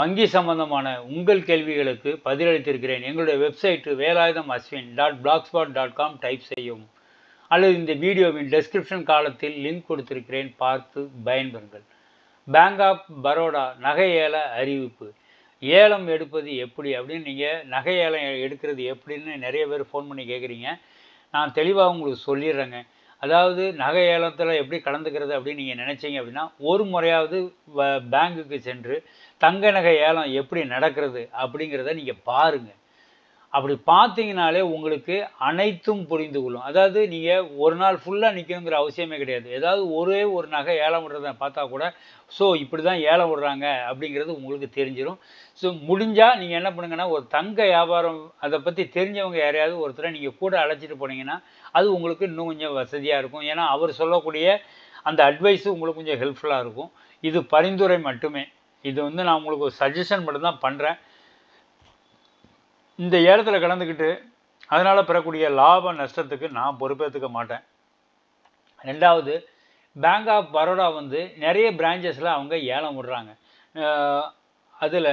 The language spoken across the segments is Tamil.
வங்கி சம்பந்தமான உங்கள் கேள்விகளுக்கு பதிலளித்திருக்கிறேன். எங்களுடைய website Velayudham Ashwin dot blogspot dot com type செய்யவும். அல்லது இந்த வீடியோவின் டெஸ்கிரிப்ஷன் காலத்தில் லிங்க் கொடுத்திருக்கிறேன். பார்த்து பயன்பெறுங்கள். பேங்க் ஆஃப் பரோடா நகை ஏல அறிவிப்பு. ஏலம் எடுப்பது எப்படி? அப்படின்னு நீங்கள் நகை ஏலம் எடுக்கிறது எப்படின்னு நிறைய பேர் ஃபோன் பண்ணி கேட்குறீங்க நான் தெளிவாக உங்களுக்கு சொல்லிடுறேங்க. அதாவது நகை ஏலத்தில் எப்படி கலந்துக்கிறது அப்படின்னு நீங்கள் நினச்சிங்க அப்படின்னா ஒரு முறையாவது பேங்குக்கு சென்று தங்க நகை ஏலம் எப்படி நடக்கிறது அப்படிங்கிறத நீங்கள் பாருங்கள் அப்படி பார்த்தீங்கனாலே உங்களுக்கு அனைத்தும் புரிந்து கொள்ளும் அதாவது நீங்கள் ஒரு நாள் ஃபுல்லாக நிற்கணுங்கிற அவசியமே கிடையாது. ஏதாவது ஒரே ஒரு நகை ஏலம் விடுறத பார்த்தா கூட ஸோ இப்படி தான் ஏலம் விடுறாங்க அப்படிங்கிறது உங்களுக்கு தெரிஞ்சிடும் ஸோ முடிஞ்சால் நீங்கள் என்ன பண்ணுங்கன்னா ஒரு தங்க வியாபாரம் அதை பற்றி தெரிஞ்சவங்க யாரையாவது ஒருத்தரை நீங்கள் கூட அழைச்சிட்டு போனீங்கன்னா அது உங்களுக்கு இன்னும் கொஞ்சம் வசதியாக இருக்கும். ஏன்னா அவர் சொல்லக்கூடிய அந்த அட்வைஸு உங்களுக்கு கொஞ்சம் ஹெல்ப்ஃபுல்லாக இருக்கும். இது பரிந்துரை மட்டுமே. இது வந்து நான் உங்களுக்கு ஒரு சஜஷன் மட்டும்தான் பண்ணுறேன் இந்த ஏலத்தில் கலந்துக்கிட்டு அதனால் பெறக்கூடிய லாப நஷ்டத்துக்கு நான் பொறுப்பேற்றுக்க மாட்டேன். ரெண்டாவது பேங்க் ஆஃப் பரோடா வந்து நிறைய பிரான்ச்சஸில் அவங்க ஏலம் விடுறாங்க. அதில்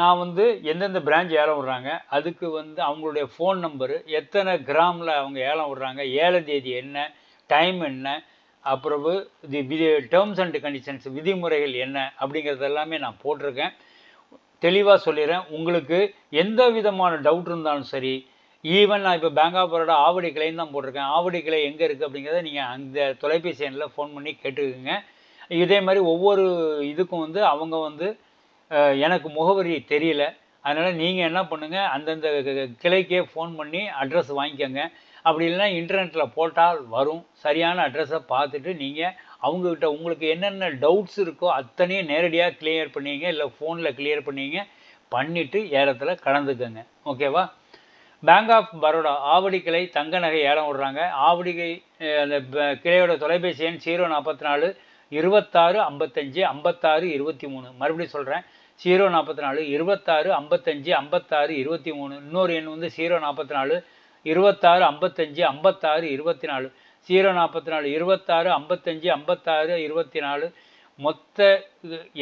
நான் வந்து எந்தெந்த பிரான்ச் ஏலம் விடுறாங்க அதுக்கு வந்து அவங்களுடைய ஃபோன் நம்பரு எத்தனை கிராமில் அவங்க ஏலம் விடுறாங்க ஏல தேதி என்ன டைம் என்ன அப்புறம் தி விதி டேர்ம்ஸ் அண்ட் கண்டிஷன்ஸ் விதிமுறைகள் என்ன அப்படிங்கிறது எல்லாமே நான் போட்டிருக்கேன். தெளிவாக சொல்லிடுறேன். உங்களுக்கு எந்த விதமான டவுட் இருந்தாலும் சரி ஈவன் நான் இப்போ பேங்க் ஆஃப் பரோடா ஆவடி கிளைன்னு தான் போட்டிருக்கேன். ஆவடி கிளை எங்கே இருக்குது அப்படிங்கிறத நீங்கள் அந்த தொலைபேசி எண்ணில் ஃபோன் பண்ணி கேட்டுக்குங்க. இதே மாதிரி ஒவ்வொரு இதுக்கும் வந்து அவங்க வந்து எனக்கு முகவரி தெரியல. அதனால் நீங்கள் என்ன பண்ணுங்கள் அந்தந்த கிளைக்கே ஃபோன் பண்ணி அட்ரஸ் வாங்கிக்கோங்க. அப்படி இல்லைன்னா இன்டர்நெட்டில் போட்டால் வரும். சரியான அட்ரஸை பார்த்துட்டு நீங்கள் அவங்கக்கிட்ட உங்களுக்கு என்னென்ன டவுட்ஸ் இருக்கோ அத்தனையும் நேரடியாக கிளியர் பண்ணிங்க இல்லை ஃபோனில் கிளியர் பண்ணிங்க பண்ணிவிட்டு ஏலத்தில் கலந்துக்கோங்க ஓகேவா பேங்க் ஆஃப் பரோடா ஆவடி கிளை தங்க நகை ஏலம் விடுறாங்க. ஆவடி அந்த கிளையோட தொலைபேசி எண் ஜீரோ நாற்பத்தி நாலு இருபத்தாறு ஐம்பத்தஞ்சு ஐம்பத்தாறு இருபத்தி மூணு. மறுபடியும் சொல்கிறேன் ஜீரோ நாற்பத்தி நாலு இருபத்தாறு ஐம்பத்தஞ்சு ஐம்பத்தாறு இருபத்தி மூணு. இன்னொரு எண் வந்து ஜீரோ நாற்பத்தி நாலு இருபத்தாறு ஐம்பத்தஞ்சு ஐம்பத்தாறு இருபத்தி நாலு ஜீரோ நாற்பத்தி நாலு இருபத்தாறு ஐம்பத்தஞ்சு ஐம்பத்தாறு இருபத்தி நாலு மொத்த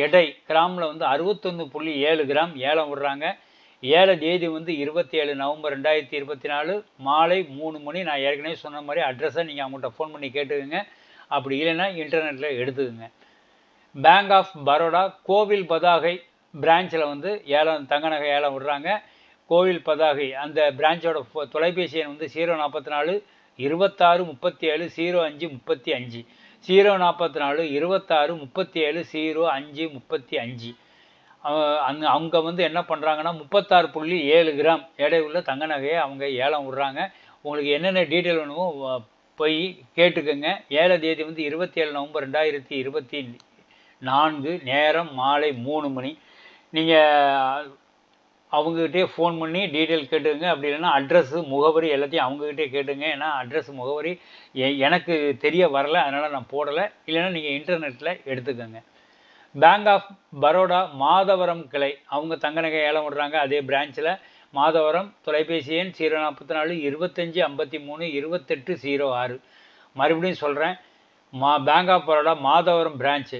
எடை கிராமில் வந்து அறுபத்தொன்று புள்ளி ஏழு கிராம் ஏலம் விடுறாங்க. ஏழை தேதி வந்து இருபத்தி ஏழு நவம்பர் ரெண்டாயிரத்தி இருபத்தி நாலு மாலை மூணு மணி நான் ஏற்கனவே சொன்ன மாதிரி அட்ரஸை நீங்கள் அவங்கள்ட்ட ஃபோன் பண்ணி கேட்டுக்கோங்க. அப்படி இல்லைன்னா இன்டர்நெட்டில் எடுத்துக்கோங்க. பேங்க் ஆஃப் பரோடா கோவில் பதாகை பிரான்ச்சில் வந்து ஏலம் தங்க நகை ஏலம் விடுறாங்க. கோவில் பதாகை. அந்த பிரான்ச்சோட தொலைபேசி எண் வந்து ஜீரோ நாற்பத்தி நாலு இருபத்தாறு முப்பத்தி ஏழு ஜீரோ அஞ்சு முப்பத்தி அஞ்சு ஜீரோ நாற்பத்தி நாலு இருபத்தாறு முப்பத்தி ஏழு ஜீரோ அஞ்சு முப்பத்தி அஞ்சு அங்கே அவங்க வந்து என்ன பண்ணுறாங்கன்னா முப்பத்தாறு புள்ளி ஏழு கிராம் எடை உள்ள தங்க நகையை அவங்க ஏலம் விடுறாங்க. உங்களுக்கு என்னென்ன டீட்டெயில் வேணுமோ போய் கேட்டுக்கோங்க. ஏழை தேதி வந்து இருபத்தி ஏழு நவம்பர் ரெண்டாயிரத்தி இருபத்தி நான்கு நேரம் மாலை மூணு மணி. நீங்கள் அவங்ககிட்டே ஃபோன் பண்ணி டீட்டெயில் கேட்டுங்க அப்படி இல்லைன்னா அட்ரஸ்ஸு முகவரி எல்லாத்தையும் அவங்ககிட்டே கேட்டுங்க ஏன்னா அட்ரஸ் முகவரி எனக்கு தெரிய வரல. அதனால் நான் போடலை. இல்லைன்னா நீங்கள் இன்டர்நெட்டில் எடுத்துக்கோங்க. பேங்க் ஆஃப் பரோடா மாதவரம் கிளை. அவங்க தங்க நகை ஏலம் விடுறாங்க. அதே பிரான்ச்சில் மாதவரம் தொலைபேசி எண் ஜீரோ நாற்பத்தி நாலு இருபத்தஞ்சி ஐம்பத்தி மூணு இருபத்தெட்டு ஜீரோ ஆறு. மறுபடியும் சொல்கிறேன் மா bank of Baroda Madhavaram branch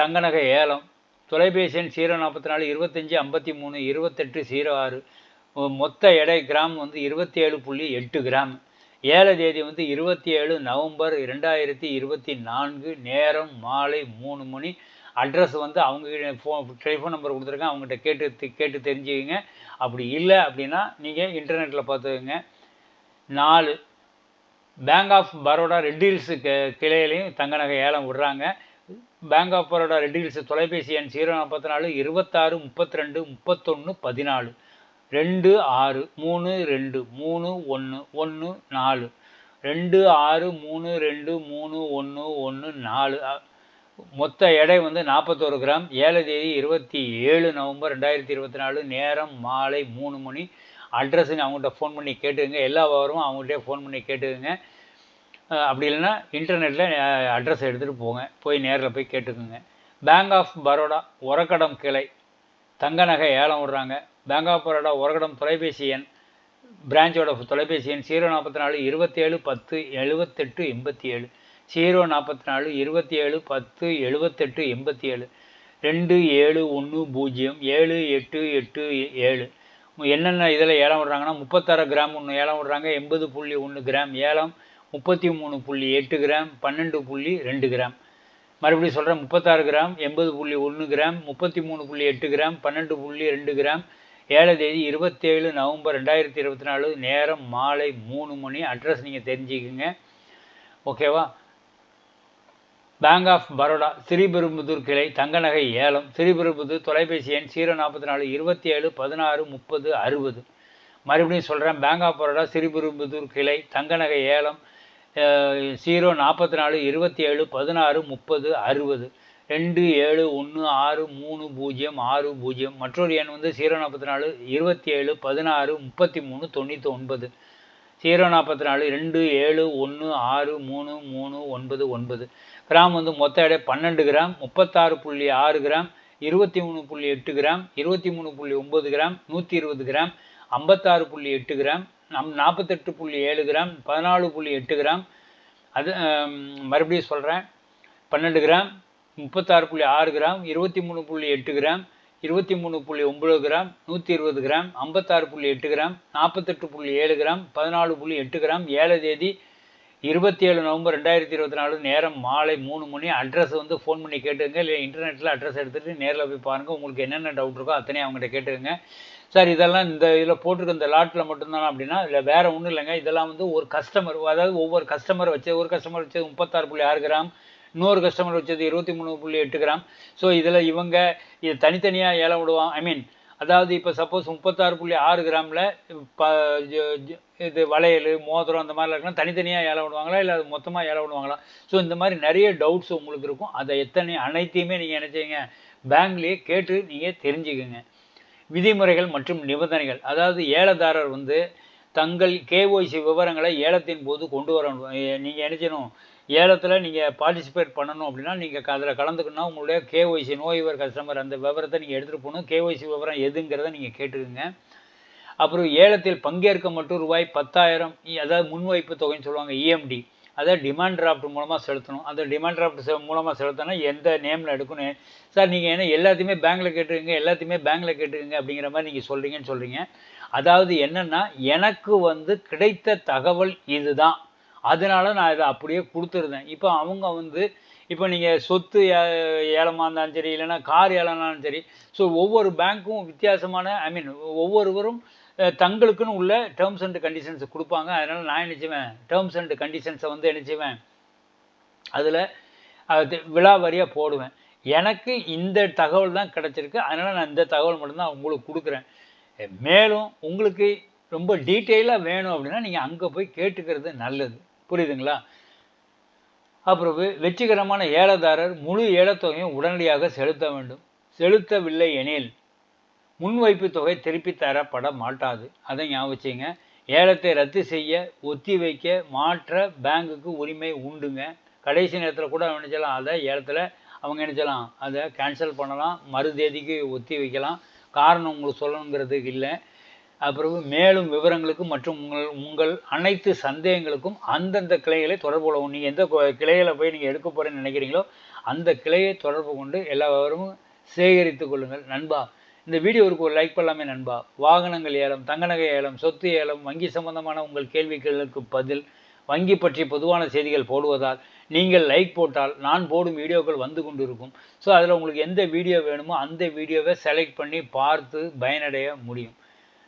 தங்க நகை ஏலம். தொலைபேசி எண் ஜீரோ நாற்பத்தி நாலு இருபத்தஞ்சி ஐம்பத்தி மூணு இருபத்தெட்டு ஜீரோ ஆறு. மொத்த எடை கிராம் வந்து இருபத்தி ஏழு புள்ளி எட்டு கிராம். ஏழை தேதி வந்து இருபத்தி ஏழு நவம்பர் ரெண்டாயிரத்தி இருபத்தி நான்கு நேரம் மாலை மூணு மணி. அட்ரஸ் வந்து அவங்க ஃபோன் டெலிஃபோன் நம்பர் கொடுத்துருக்கேன். அவங்ககிட்ட கேட்டு கேட்டு தெரிஞ்சுக்கங்க. அப்படி இல்லை அப்படின்னா நீங்கள் இன்டர்நெட்டில் பார்த்துக்கோங்க. நாலு bank of Baroda Red Hills கிளையிலையும் தங்க நகை ஏலம் விடுறாங்க. பேங்க் ஆஃப் பரோடா ரெட் தொலைபேசி எண் ஜீரோ நாற்பத்தி நாலு இருபத்தாறு முப்பத்தி ரெண்டு முப்பத்தொன்று பதினாலு. ரெண்டு ஆறு மூணு ரெண்டு மூணு ஒன்று ஒன்று நாலு. ரெண்டு ஆறு மூணு ரெண்டு மூணு ஒன்று ஒன்று நாலு. மொத்த எடை வந்து நாற்பத்தோரு கிராம். ஏழு தேதி இருபத்தி ஏழு நவம்பர் ரெண்டாயிரத்தி இருபத்தி நாலு நேரம் மாலை மூணு மணி. அட்ரஸுங்க அவங்கள்ட்ட ஃபோன் பண்ணி கேட்டுக்கங்க. எல்லா விவரமும் அவங்கள்ட்டே ஃபோன் பண்ணி கேட்டுக்கங்க. அப்படி இல்லைன்னா இன்டர்நெட்டில் அட்ரஸ் எடுத்துகிட்டு போங்க. போய் நேரில் போய் கேட்டுக்குங்க. பேங்க் ஆஃப் பரோடா உரக்கடம் கிளை. தங்க நகை ஏலம் விடுறாங்க. பேங்க் ஆஃப் பரோடா உரக்கடம் தொலைபேசி எண் பிரான்ச்சோட தொலைபேசி எண் ஜீரோ நாற்பத்தி நாலு இருபத்தேழு பத்து எழுபத்தெட்டு எண்பத்தி ஏழு ஜீரோ நாற்பத்தி நாலு இருபத்தி ஏழு பத்து எழுபத்தெட்டு எண்பத்தி ஏழு ரெண்டு ஏழு ஒன்று பூஜ்ஜியம் ஏழு எட்டு எட்டு ஏழு. என்னென்ன இதில் ஏலம் விடுறாங்கன்னா முப்பத்தாறு கிராம் ஒன்று ஏலம் விடுறாங்க எண்பது புள்ளி ஒன்று கிராம் ஏலம் முப்பத்தி மூணு புள்ளி எட்டு கிராம் பன்னெண்டு புள்ளி ரெண்டு கிராம். மறுபடியும் சொல்கிறேன் முப்பத்தாறு கிராம் எண்பது புள்ளி ஒன்று கிராம் முப்பத்தி மூணு புள்ளி எட்டு கிராம் பன்னெண்டு புள்ளி ரெண்டு கிராம். ஏழு தேதி இருபத்தேழு நவம்பர் ரெண்டாயிரத்தி இருபத்தி நாலு நேரம் மாலை மூணு மணி. அட்ரஸ் நீங்கள் தெரிஞ்சுக்குங்க. ஓகேவா பேங்க் ஆஃப் பரோடா ஸ்ரீபெரும்புதூர் கிளை தங்கநகை ஏலம் ஸ்ரீபெரும்புதூர் தொலைபேசி எண் ஜீரோ நாற்பத்தி நாலு இருபத்தி ஏழு பதினாறு முப்பது அறுபது. மறுபடியும் சொல்கிறேன் பேங்க் ஆஃப் பரோடா ஸ்ரீபெரும்புதூர் கிளை தங்கநகை ஏலம் ஜீரோ நாற்பத்தி நாலு இருபத்தி ஏழு பதினாறு முப்பது அறுபது. ரெண்டு ஏழு ஒன்று ஆறு மூணு பூஜ்ஜியம் ஆறு பூஜ்ஜியம். மற்றொரு எண் வந்து ஜீரோ நாற்பத்தி நாலு இருபத்தி ஏழு பதினாறு முப்பத்தி மூணு தொண்ணூற்றி ஒன்பது ஜீரோ நாற்பத்தி நாலு ரெண்டு ஏழு ஒன்று ஆறு மூணு மூணு ஒன்பது ஒன்பது. கிராம் வந்து மொத்த எடை பன்னெண்டு கிராம் முப்பத்தாறு புள்ளி ஆறு கிராம் இருபத்தி மூணு புள்ளி எட்டு கிராம் இருபத்தி மூணு புள்ளி ஒம்பது கிராம் நூற்றி இருபது கிராம் ஐம்பத்தாறு புள்ளி எட்டு கிராம் நம் நாற்பத்தெட்டு புள்ளி ஏழு கிராம் பதினாலு புள்ளி எட்டு கிராம் அது மறுபடியும் சொல்கிறேன் பன்னெண்டு கிராம் முப்பத்தாறு புள்ளி ஆறு கிராம் இருபத்தி மூணு புள்ளி எட்டு கிராம் இருபத்தி மூணு புள்ளி ஒம்பது கிராம் நூற்றி இருபது கிராம் ஐம்பத்தாறு புள்ளி எட்டு கிராம் நாற்பத்தெட்டு புள்ளி ஏழு கிராம் பதினாலு புள்ளி எட்டு கிராம் ஏழு தேதி இருபத்தி ஏழு நவம்பர் ரெண்டாயிரத்தி இருபத்தி நாலு நேரம் மாலை மூணு மணி. அட்ரஸ் வந்து ஃபோன் பண்ணி கேட்டுங்க இல்லை இன்டர்நெட்டில் அட்ரஸ் எடுத்துகிட்டு நேரில் போய் பாருங்கள் உங்களுக்கு என்னென்ன டவுட் இருக்கோ அத்தனையும் அவங்ககிட்ட கேட்டுக்கங்க சார் இதெல்லாம் இந்த இதில் போட்டிருக்க இந்த லாட்டில் மட்டும்தானா அப்படின்னா இல்லை வேறு ஒன்றும் இல்லைங்க. இதெல்லாம் வந்து ஒரு கஸ்டமர் அதாவது ஒவ்வொரு கஸ்டமர் வச்சு ஒரு கஸ்டமர் வச்சது முப்பத்தாறு புள்ளி ஆறு கிராம் இன்னொரு கஸ்டமர் வச்சது இருபத்தி மூணு புள்ளி எட்டு கிராம். ஸோ இதில் இவங்க இது தனித்தனியாக ஏலம் விடுவான். ஐ மீன் அதாவது இப்போ சப்போஸ் முப்பத்தாறு புள்ளி ஆறு கிராமில் ப ஜ- ஜ- இது வளையல் மோதிரம் அந்த மாதிரிலாம் இருக்குன்னா தனித்தனியாக ஏலை விடுவாங்களா? இல்லை அது மொத்தமாக ஏலை விடுவாங்களா? ஸோ இந்த மாதிரி நிறைய டவுட்ஸ் உங்களுக்கு இருக்கும். அதை எத்தனை அனைத்தையுமே நீங்கள் நினச்சிங்க பேங்க்லேயே கேட்டு நீங்கள் தெரிஞ்சுக்குங்க. விதிமுறைகள் மற்றும் நிபந்தனைகள். அதாவது ஏலதாரர் வந்து தங்கள் கேஒய்சி விவரங்களை ஏலத்தின் போது கொண்டு வரணும். நீங்கள் என்ன ஏலத்தில் நீங்கள் பார்ட்டிசிபேட் பண்ணணும் அப்படின்னா நீங்கள் அதில் கலந்துக்கணும்னா உங்களுடைய கேஒய்சி நோய்வர் கஸ்டமர் அந்த விவரத்தை நீங்கள் எடுத்துகிட்டு போகணும். கேஒய்சி விவரம் எதுங்கிறத நீங்கள் கேட்டுக்குங்க. அப்புறம் ஏலத்தில் பங்கேற்க மட்டும் ரூபாய் பத்தாயிரம் அதாவது முன்வைப்பு தொகைன்னு சொல்லுவாங்க இஎம்டி அதை டிமாண்ட் டிராஃப்ட் மூலமாக செலுத்தணும். அந்த டிமாண்ட் டிராஃப்ட் மூலமாக செலுத்தினா எந்த நேமில் எடுக்கணும்? சார் நீங்கள் என்ன எல்லாத்தையுமே பேங்க்கில் கேட்டுருங்க எல்லாத்தையுமே பேங்க்கில் கேட்டுருங்க அப்படிங்கிற மாதிரி நீங்கள் சொல்கிறீங்கன்னு சொல்கிறீங்க அதாவது என்னென்னா எனக்கு வந்து கிடைத்த தகவல் இதுதான். அதனால நான் இதை அப்படியே கொடுத்துருந்தேன். இப்போ அவங்க வந்து இப்போ நீங்கள் சொத்து ஏலமாக இருந்தாலும் சரி இல்லைன்னா கார் ஏலம்னாலும் சரி ஸோ ஒவ்வொரு பேங்க்கும் வித்தியாசமான ஐ மீன் ஒவ்வொருவரும் தங்களுக்குன்னு உள்ள டேர்ம்ஸ் அண்ட் கண்டிஷன்ஸ் கொடுப்பாங்க. அதனால் நான் நினச்சிவேன் டேர்ம்ஸ் அண்ட் கண்டிஷன்ஸை வந்து நினச்சிவேன் அதில் அது விழா வரியாக போடுவேன். எனக்கு இந்த தகவல் தான் கிடச்சிருக்கு. அதனால் நான் இந்த தகவல் மட்டும்தான் உங்களுக்கு கொடுக்குறேன். மேலும் உங்களுக்கு ரொம்ப டீட்டெயிலாக வேணும் அப்படின்னா நீங்கள் அங்கே போய் கேட்டுக்கிறது நல்லது. புரியுதுங்களா? அப்புறம் வெற்றிகரமான ஏலதாரர் முழு ஏலத்தொகையும் உடனடியாக செலுத்த வேண்டும். செலுத்தவில்லை எனில் முன்வைப்பு தொகை திருப்பி தரப்பட மாட்டாது. அதை ஞாபகம் ஏலத்தை ரத்து செய்ய ஒத்தி வைக்க மாற்ற பேங்குக்கு உரிமை உண்டுங்க. கடைசி நேரத்தில் கூட நினைச்சலாம் அதை ஏலத்தில் அவங்க நினைச்சலாம் அதை கேன்சல் பண்ணலாம். மறு தேதிக்கு ஒத்தி வைக்கலாம். காரணம் உங்களுக்கு சொல்லணுங்கிறதுக்கு இல்லை. அப்புறம் மேலும் விவரங்களுக்கு மற்றும் உங்கள் உங்கள் அனைத்து சந்தேகங்களுக்கும் அந்தந்த கிளைகளை தொடர்பு கொள்ளவும். நீங்கள் எந்த கிளையில் போய் நீங்கள் எடுக்க போகிறேன்னு நினைக்கிறீங்களோ அந்த கிளையை தொடர்பு கொண்டு எல்லா விவரமும் சேகரித்து கொள்ளுங்கள். நண்பா இந்த வீடியோவுக்கு ஒரு லைக் பண்ணலாமே நண்பா. வாகனங்கள் ஏலம் தங்கநகை ஏலம் சொத்து ஏலம் வங்கி சம்பந்தமான உங்கள் கேள்விகளுக்கு பதில் வங்கி பற்றி பொதுவான செய்திகள் போடுவதால் நீங்கள் லைக் போட்டால் நான் போடும் வீடியோக்கள் வந்து கொண்டு இருக்கும் ஸோ அதில் உங்களுக்கு எந்த வீடியோ வேணுமோ அந்த வீடியோவை செலக்ட் பண்ணி பார்த்து பயனடைய முடியும்.